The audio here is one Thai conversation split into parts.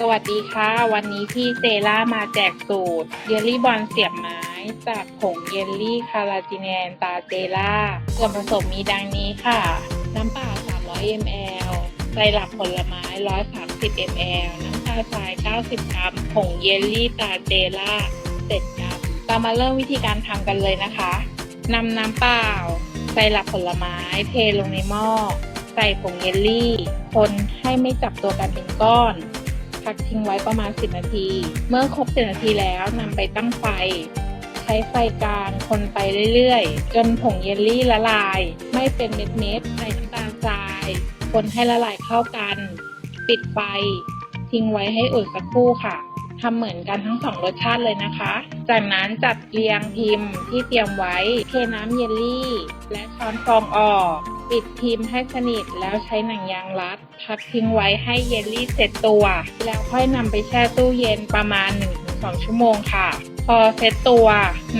สวัสดีค่ะ วันนี้พี่เซล่ามาแจกสูตร เยลลี่บอลเสียบไม้จากผงเยลลี่คาราจิเนนตาเจล่าส่วนผสมมีดังนี้ค่ะ น้ำเปล่า 300 ml ไซรัปผลไม้ 130 ml น้ำตาลทราย 90 กรัม ผงเยลลี่ตาเจล่า7กรัมเรามาเริ่มวิธีการทำกันเลยนะคะนำน้ำเปล่าไซรัปผลไม้ เทลงในหม้อ ใส่ผงเยลลี่ คนให้ไม่จับตัวกันเป็นก้อน พักทิ้งไว้ประมาณ 10 นาที เมื่อครบ 10 นาทีแล้วนำไปตั้งไฟ ใช้ไฟกลางคนไปเรื่อยๆ จนผงเยลลี่ละลาย ไม่เป็นเม็ดๆใส่น้ำตาลทราย คนให้ละลายเข้ากัน ปิดไฟ ทิ้งไว้ให้อุ่นสักครู่ค่ะทำเหมือนกันทั้งสองรสชาติเลยนะคะ จากนั้นจัดเรียงพิมพ์ที่เตรียมไว้ เทน้ำเยลลี่ และช้อนฟองออก ปิดพิมพ์ให้สนิทแล้วใช้หนังยางรัดพักทิ้งไว้ให้เยลลี่เสร็จตัว แล้วค่อยนำไปแช่ตู้เย็นประมาณ 1-2 ชั่วโมงค่ะ พอเซ็ตตัว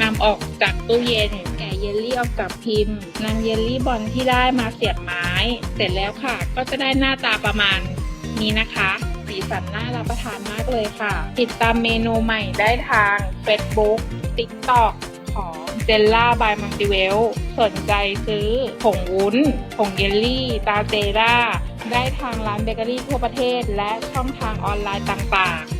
นำออกจากตู้เย็นแกะเยลลี่ออกจากพิมพ์นำเยลลี่บอลที่ได้มาเสียบไม้ เสร็จแล้วค่ะ ก็จะได้หน้าตาประมาณนี้นะคะสีสันน่ารับประทานมากเลยค่ะ ติดตามเมนูใหม่ได้ทาง Facebook TikTok ของเจลล่าบายมังติเวลสนใจซื้อผงวุ้น ผงเยลลี่ ตาเจล่า ได้ทางร้านเบเกอรี่ทั่วประเทศ และช่องทางออนไลน์ต่างๆ